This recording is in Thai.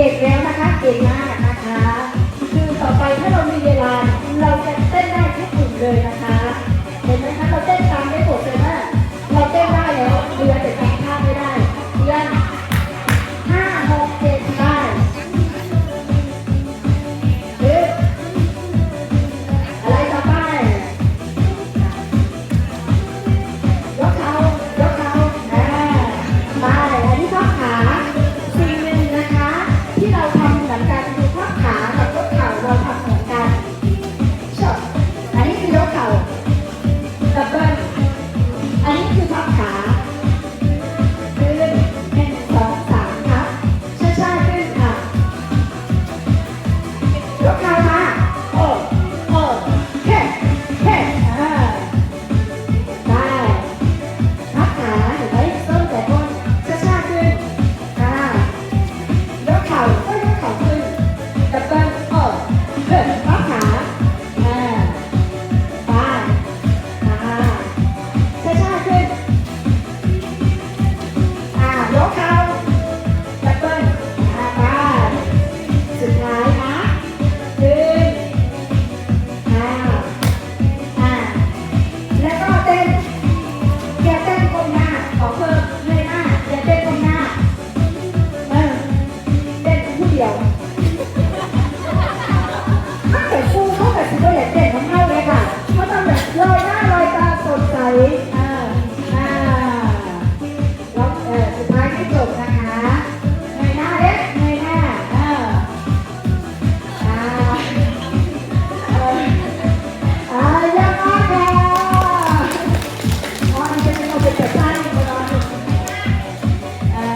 เก่งแล้วนะคะ เก่งมากนะคะ